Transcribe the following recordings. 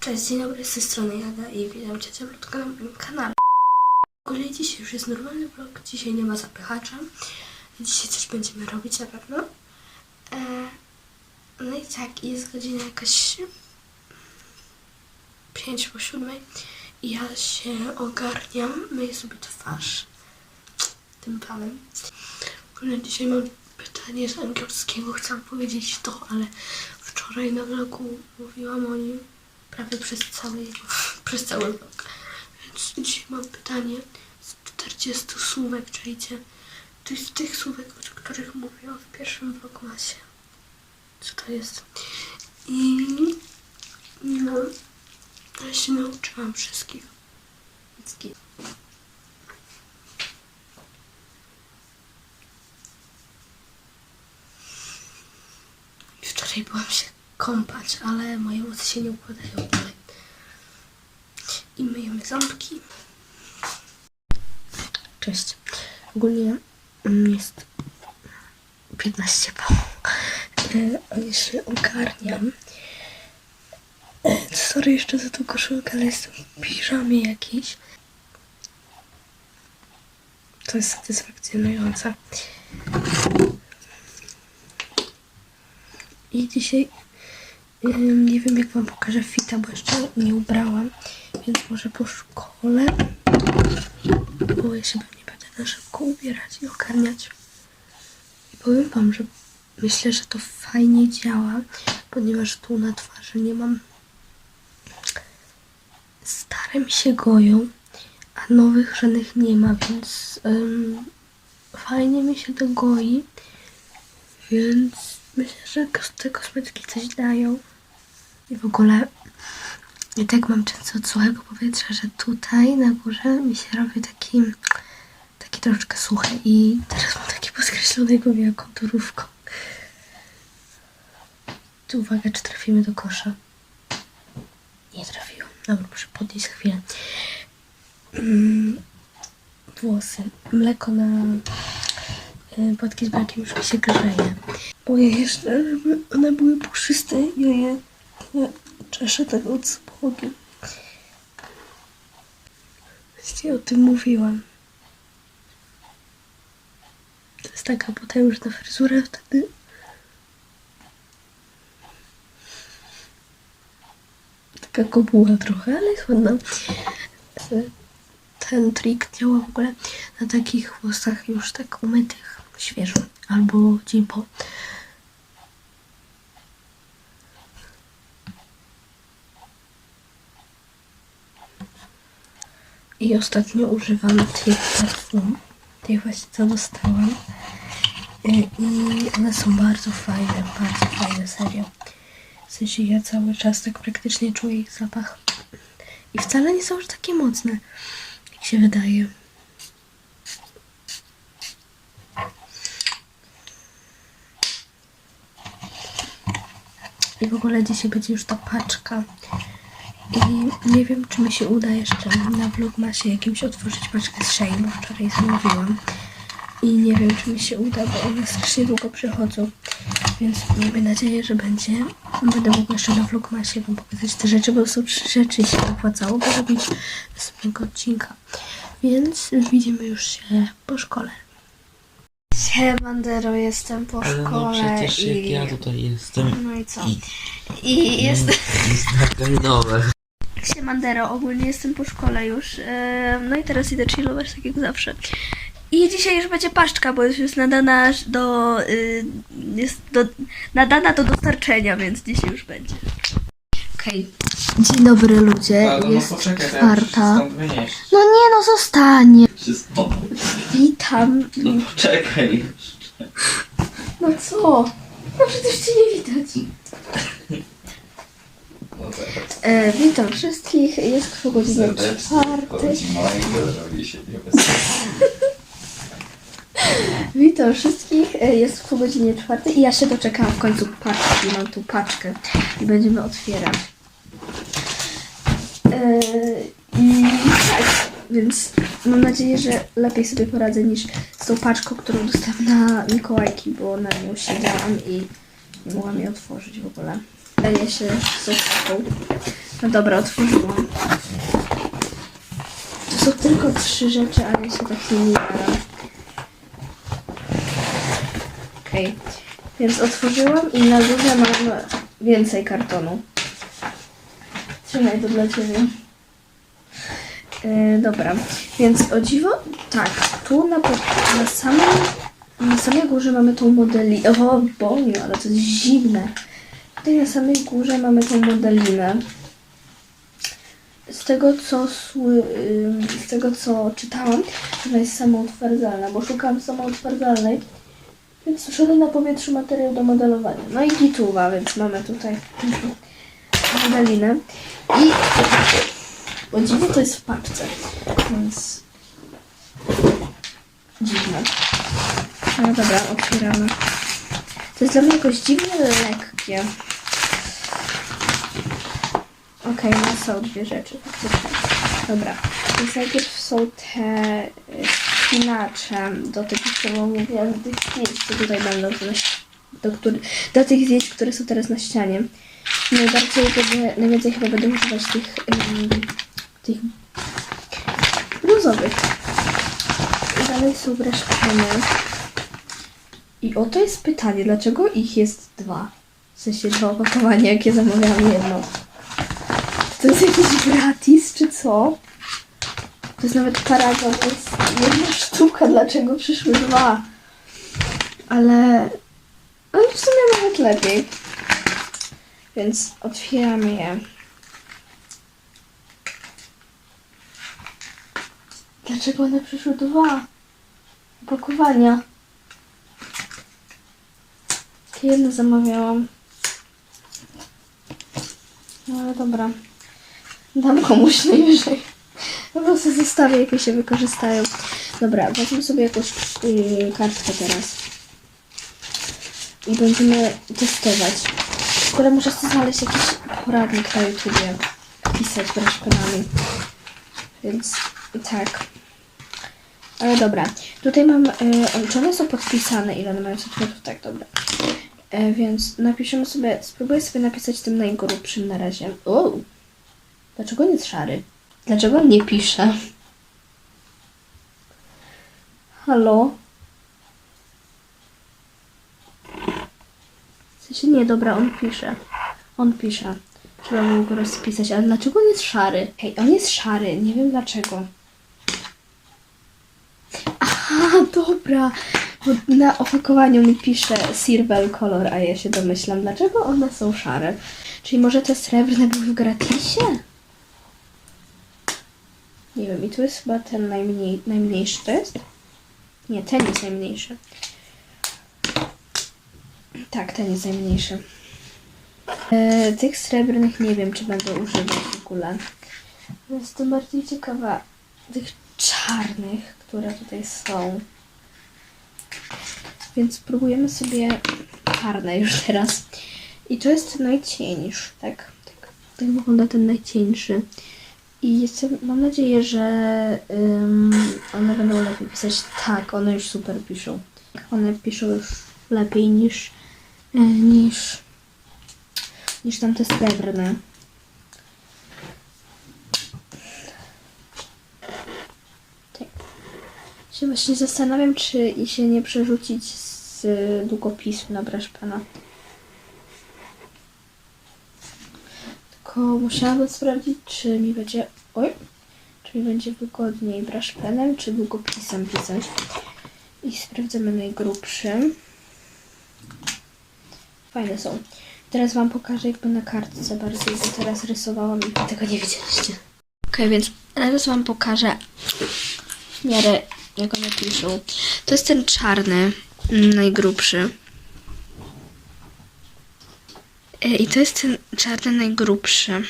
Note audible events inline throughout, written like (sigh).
Cześć, dzień dobry, z tej strony Jada i witam Cię cieplutko na moim kanale. Ogólnie dzisiaj już jest normalny vlog, dzisiaj nie ma zapychacza. Dzisiaj coś będziemy robić na pewno. E, no i tak, jest godzina jakaś 5 po 7 i ja się ogarniam, myję sobie twarz tym panem. Ogólnie dzisiaj mam pytanie z angielskiego, chcę powiedzieć to, ale wczoraj na vlogu mówiłam o nim prawie przez cały, przez cały vlog. Więc dzisiaj mam pytanie z 40 słówek, czajcie. To jest tych słówek, o których mówiłam w pierwszym vlogmasie. Co to jest? I no, ja się nauczyłam wszystkich. Więc Wczoraj byłam się kąpać, ale moje włosy się nie układają dalej. I myjemy ząbki. Cześć. Ogólnie jest 15 po. E, a ja się ogarniam. E, Sorry jeszcze za tą koszulkę, ale jestem w piżamie jakiejś. To jest satysfakcjonujące. I dzisiaj ym, nie wiem jak wam pokażę fita, bo jeszcze nie ubrałam, więc może po szkole, bo ja się pewnie będę na szybko ubierać i ogarniać. I powiem wam, że myślę, że to fajnie działa, ponieważ tu na twarzy nie mam stare mi się goją, a nowych żadnych nie ma, więc fajnie mi się to goi. Więc myślę, że te kosmetyki coś dają. I w ogóle i tak mam często od suchego powietrza, że tutaj na górze mi się robi taki, taki troszeczkę suche i teraz mam takie podkreślone głowie jak konturówką. Tu uwaga, czy trafimy do kosza. Nie trafiłam. Dobra, muszę podnieść chwilę. Mm, Włosy. Mleko na płatki z brakiem już mi się grzeje. Bo ja jeszcze, żeby one były puszyste, ja je czeszę tak od spodu. Właściwie o tym mówiłam. To jest taka potężna fryzura wtedy. Taka kobuła trochę, ale jest ładna. Y, Ten trik działa w ogóle na takich włosach już tak umytych, świeżo, albo dzień po. I ostatnio używam tych perfum, tych właśnie co dostałam. Y, I one są bardzo fajne, bardzo fajne, serio. W sensie ja cały czas tak praktycznie czuję ich zapach. I wcale nie są już takie mocne, jak się wydaje. W ogóle dzisiaj będzie już ta paczka. I nie wiem, czy mi się uda jeszcze na vlogmasie jakimś otworzyć paczkę z Shea, bo wczoraj zamówiłam. I nie wiem, czy mi się uda, bo one strasznie długo przychodzą. Więc miejmy nadzieję, że będzie. Będę mogła jeszcze na vlogmasie wam pokazać te rzeczy, bo są trzy rzeczy i się opłacało robić następnego odcinka. Więc widzimy już się po szkole. Siemandero, jestem po Ale no szkole przecież jak i... ja tutaj jestem No i co? i, I jest... znakami nowe. Siemandero, ogólnie jestem po szkole już. No i teraz idę chillować tak jak zawsze. I dzisiaj już będzie paszczka, bo już jest nadana do, y, jest do, nadana do dostarczenia, więc dzisiaj już będzie. Okej. Dzień dobry ludzie, Ale no jest poczekaj, to ja muszę się czwarta. stąd wynieść. No nie no, zostanie. Się stąd. Witam. No poczekaj. No co? No przecież cię nie widać. No. E, witam wszystkich, jest po godzinie Serdecznie. czwartej. Chodzi mojego, żeby się nie wysłuchać. (laughs) Witam wszystkich. E, Jest po godzinie czwartej i ja się doczekałam w końcu paczki. Mam tu paczkę i będziemy otwierać. E, I tak, więc mam nadzieję, że lepiej sobie poradzę niż z tą paczką, którą dostałam na Mikołajki, bo na nią siedziałam i Nie mogłam jej otworzyć w ogóle. Daje się z zupką. No dobra, otworzyłam. To są tylko trzy rzeczy, ale ja się tak nie. Okej. Więc otworzyłam i na górze mam więcej kartonu. Trzymaj to dla Ciebie. Yy, dobra, więc o dziwo, tak, tu na, na samej, na samej górze mamy tą modeli, o Boniu, ale to jest zimne. Tutaj na samej górze mamy tą modelinę. Z tego co sły, ym, z tego co czytałam, ona jest samoutwardzalna, bo szukałam samoutwardzalnej, więc suszony na powietrzu materiał do modelowania. No i gituwa, więc mamy tutaj modelinę. I bo dziwne to jest w paczce, więc dziwne. No dobra, otwieramy. To jest dla mnie jakoś dziwnie lekkie. Okej, no są dwie rzeczy faktycznie. Dobra, więc najpierw są te y, spinacze do tych, co mówiłam, do tych zdjęć, co tutaj będą, do, który, do tych zdjęć, które są teraz na ścianie. Najbardziej najwięcej chyba będę używać tych, ym, tych bluzowych. I dalej są breszpeny. I oto jest pytanie, dlaczego ich jest dwa? W sensie dwa opakowania, jakie zamawiałam jedno. To jest jakiś gratis, czy co? To jest nawet paragon, to jest jedna sztuka, dlaczego przyszły dwa? Ale... Ale w sumie nawet lepiej. Więc otwieramy je. Dlaczego one przyszły dwa opakowania? Jedno zamawiałam. No ale dobra. Dam komuś najwyżej. Po prostu zostawię, jakie się wykorzystają. Dobra, weźmy sobie jakąś yy, kartkę teraz. I będziemy testować. Skoro muszę sobie znaleźć jakiś poradnik na YouTubie. Pisać braszpenami. Więc tak. Ale dobra. Tutaj mam... Y, czy one są podpisane? Ile one mają centymetrów? Tak, dobra. E, więc napiszemy sobie... Spróbuję sobie napisać tym najgrubszym na razie. O! Dlaczego nie jest szary? Dlaczego on nie pisze? Halo? Sensie nie, dobra, on pisze. On pisze. Trzeba było go rozpisać, ale dlaczego on jest szary? Hej, on jest szary, nie wiem dlaczego. Aha, dobra. Bo na opakowaniu mi pisze Silver Color, a ja się domyślam, dlaczego one są szare. Czyli może te srebrne były w gratisie? Nie wiem, i tu jest chyba ten najmniej, najmniejszy, to jest? Nie, ten jest najmniejszy. Tak, ten jest najmniejszy. E, tych srebrnych nie wiem, czy będę używać w ogóle. Jestem bardziej ciekawa tych czarnych, które tutaj są. Więc spróbujemy sobie czarne już teraz. I to jest najcieńszy, tak? Tak, tak wygląda ten najcieńszy. I jestem, mam nadzieję, że ym, one będą lepiej pisać. Tak, one już super piszą. One piszą już lepiej niż, niż, niż tamte srebrne. Tak. Się właśnie zastanawiam, czy i się nie przerzucić z długopisu na braszpena. Tylko musiałabym sprawdzić, czy mi będzie. Oj! Czy mi będzie wygodniej braszpenem, czy długopisem pisać. I sprawdzamy najgrubszy. Fajne są. Teraz Wam pokażę jakby na kartce bardziej, bo teraz rysowałam i tego nie widzieliście. Ok, więc teraz Wam pokażę w miarę jak one piszą. To jest ten czarny, mm, najgrubszy. E, I to jest ten czarny najgrubszy.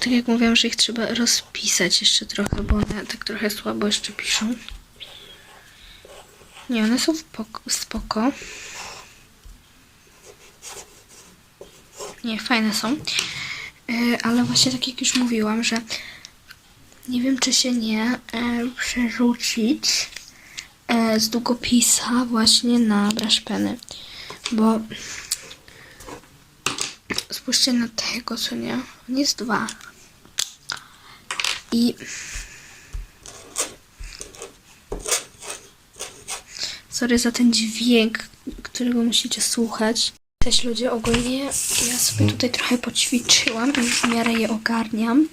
Tak jak mówiłam, że ich trzeba rozpisać jeszcze trochę, bo one tak trochę słabo jeszcze piszą. Nie, one są spoko. Nie, fajne są. E, Ale właśnie tak jak już mówiłam, że nie wiem, czy się nie e, przerzucić e, z długopisa właśnie na braszpeny. Bo spójrzcie na tego, co nie? On jest dwa. I sorry za ten dźwięk, którego musicie słuchać. Cześć ludzie, ogólnie ja sobie tutaj trochę poćwiczyłam i w miarę je ogarniam.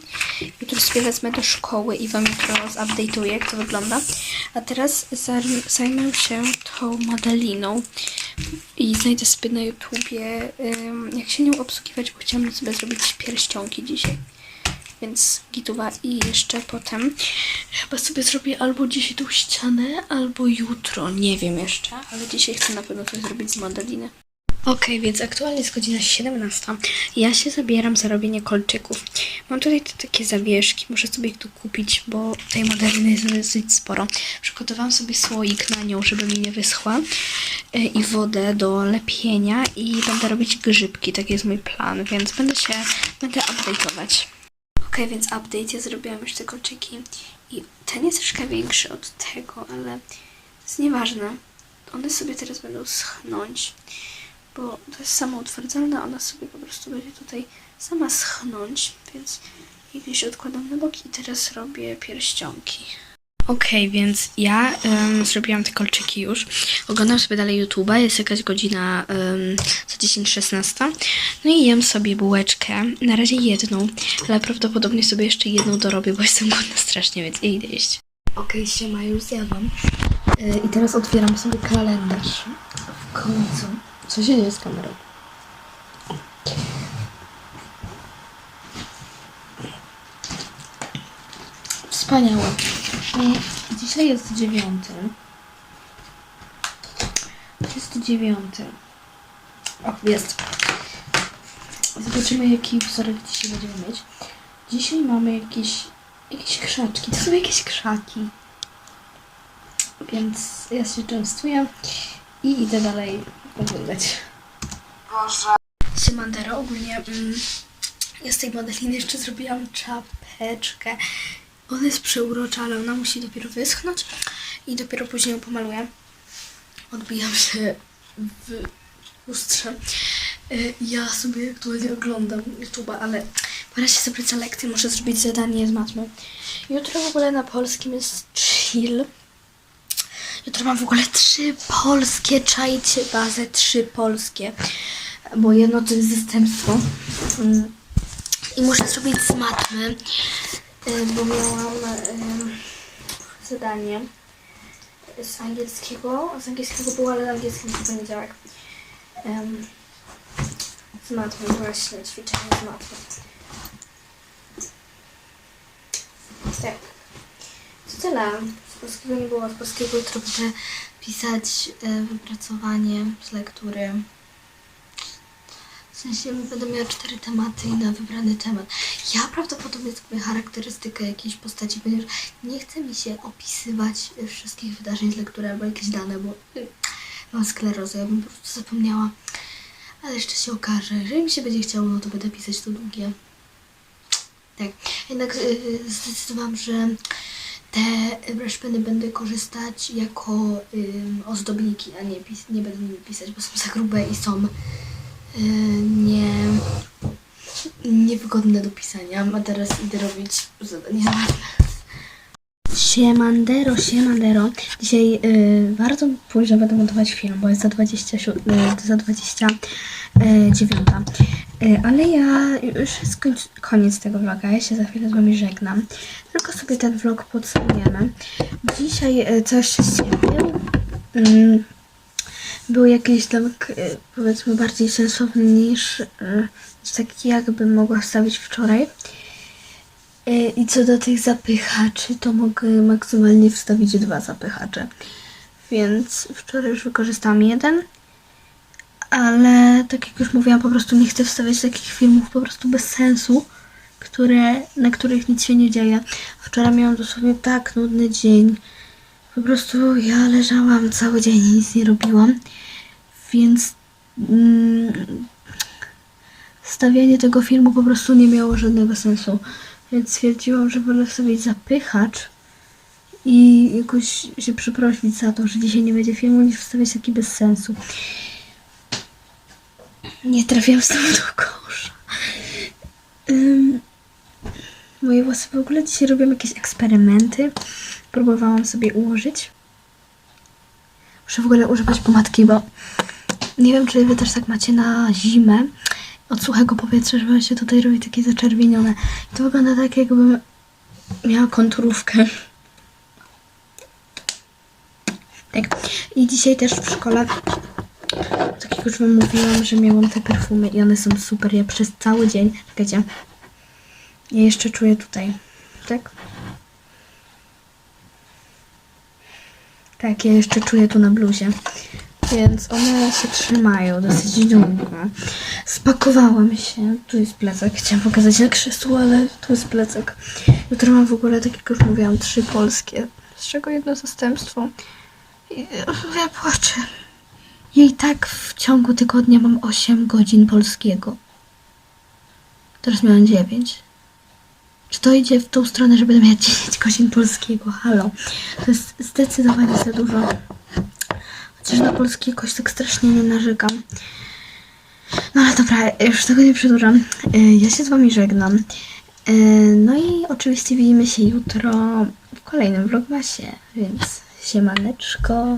Jutro sobie wezmę do szkoły i wam jutro zupdate'uję, jak to wygląda. A teraz zajm- zajmę się tą modeliną i znajdę sobie na YouTubie, jak się nią obsługiwać, bo chciałam sobie zrobić pierścionki dzisiaj. Więc gituwa i jeszcze potem chyba sobie zrobię albo dzisiaj tą ścianę, albo jutro. Nie wiem jeszcze, ale dzisiaj chcę na pewno coś zrobić z modeliny. Okej, więc aktualnie jest godzina 17. Ja się zabieram za robienie kolczyków. Mam tutaj te takie zawieszki, muszę sobie ich tu kupić, bo tej modeliny jest dosyć sporo. Przygotowałam sobie słoik na nią, żeby mi nie wyschła e, i wodę do lepienia i będę robić grzybki, taki jest mój plan, więc będę się, będę update'ować. Okej, więc update, ja zrobiłam już te kolczyki i ten jest troszkę większy od tego, ale to jest nieważne. One sobie teraz będą schnąć bo to jest samoutwardzalne, ona sobie po prostu będzie tutaj sama schnąć, więc je gdzieś odkładam na bok i teraz robię pierścionki. Okej, więc ja em, zrobiłam te kolczyki już. Oglądam sobie dalej YouTube'a, jest jakaś godzina um, za 10-16. No i jem sobie bułeczkę. Na razie jedną, ale prawdopodobnie sobie jeszcze jedną dorobię, bo jestem głodna strasznie, więc idę jeść. Okej, siema, już zjadłam. E, I teraz otwieram sobie kalendarz. W końcu. Co się dzieje z kamerą? Wspaniałe. Dzisiaj jest dziewiąty. Jest dziewiąty. O, jest. Zobaczymy, jaki wzorek dzisiaj będziemy mieć. Dzisiaj mamy jakieś, jakieś krzaczki. To są jakieś krzaki. Więc ja się częstuję i idę dalej oglądać. Symandero ogólnie mm, ja z tej modeliny jeszcze zrobiłam czapeczkę. Ona jest przeurocza, ale ona musi dopiero wyschnąć i dopiero później ją pomaluję. Odbijam się w lustrze. Y, Ja sobie aktualnie oglądam YouTube'a, ale pora się zabrać za lekcję, muszę zrobić zadanie z matmy. Jutro w ogóle na polskim jest chill. Jutro mam w ogóle trzy polskie, czajcie bazę, trzy polskie, bo jedno to jest zastępstwo. Mm. I muszę zrobić z matmy, y, bo miałam y, zadanie z angielskiego. Z angielskiego było, ale angielski w poniedziałek. Em, Z matmy właśnie, ćwiczenie z matmy. Tak. Z polskiego nie było, z polskiego jutro będę pisać e, wypracowanie z lektury. W sensie będę miała cztery tematy i na wybrany temat. Ja prawdopodobnie zrobię charakterystykę jakiejś postaci, ponieważ nie chce mi się opisywać e, wszystkich wydarzeń z lektury albo jakieś dane, bo y, mam sklerozę, ja bym po prostu zapomniała. Ale jeszcze się okaże. Jeżeli mi się będzie chciało, no to będę pisać to długie. Tak. Jednak y, zdecydowałam, że te brushpeny będę korzystać jako ym, ozdobniki, a nie, pis- nie będę nimi pisać, bo są za grube i są y, nie, niewygodne do pisania. A teraz idę robić zadanie zabawne. Siemandero, siemandero. Dzisiaj y, bardzo późno będę montować film, bo jest za 27, y, za 29. Y, ale ja już jest końc, koniec tego vloga. Ja się za chwilę z wami żegnam. Tylko sobie ten vlog podsumujemy. Dzisiaj y, coś się był. Mm, był jakiś vlog, y, powiedzmy, bardziej sensowny niż, taki, jakbym mogła wstawić wczoraj. E, I co do tych zapychaczy, to mogę maksymalnie wstawić dwa zapychacze. Więc wczoraj już wykorzystałam jeden. Ale tak jak już mówiłam, po prostu nie chcę wstawiać takich filmów po prostu bez sensu, które, na których nic się nie dzieje. Wczoraj miałam dosłownie tak nudny dzień. Po prostu ja leżałam cały dzień i nic nie robiłam. Więc mm, stawianie tego filmu po prostu nie miało żadnego sensu. Więc stwierdziłam, że wolę sobie zapychacz i jakoś się przeprosić za to, że dzisiaj nie będzie filmu, niż wstawiać taki bez sensu. Nie trafiłam znowu do kosza. Ym, moje włosy w ogóle dzisiaj robią jakieś eksperymenty. Próbowałam sobie ułożyć. Muszę w ogóle używać pomadki, bo nie wiem, czy wy też tak macie na zimę. Od suchego powietrza, że się tutaj robi takie zaczerwienione. I to wygląda tak, jakbym miała konturówkę. Tak. I dzisiaj też w szkole, tak jak już wam mówiłam, że miałam te perfumy i one są super. Ja przez cały dzień, czekajcie, ja jeszcze czuję tutaj, tak? Tak, ja jeszcze czuję tu na bluzie. Więc one się trzymają dosyć długo. Spakowałam się. Tu jest plecak. Chciałam pokazać na krzesło, ale tu jest plecak. Jutro mam w ogóle, tak jak już mówiłam, trzy polskie. Z czego jedno zastępstwo. I, ja płaczę. Ja i tak w ciągu tygodnia mam 8 godzin polskiego. Teraz miałam 9. Czy to idzie w tą stronę, że będę miała 10 godzin polskiego? Halo. To jest zdecydowanie za dużo. Chociaż na polski jakoś tak strasznie nie narzekam. No ale dobra, już tego nie przedłużam. Y, Ja się z wami żegnam. Y, No i oczywiście widzimy się jutro w kolejnym vlogmasie, więc siemaneczko.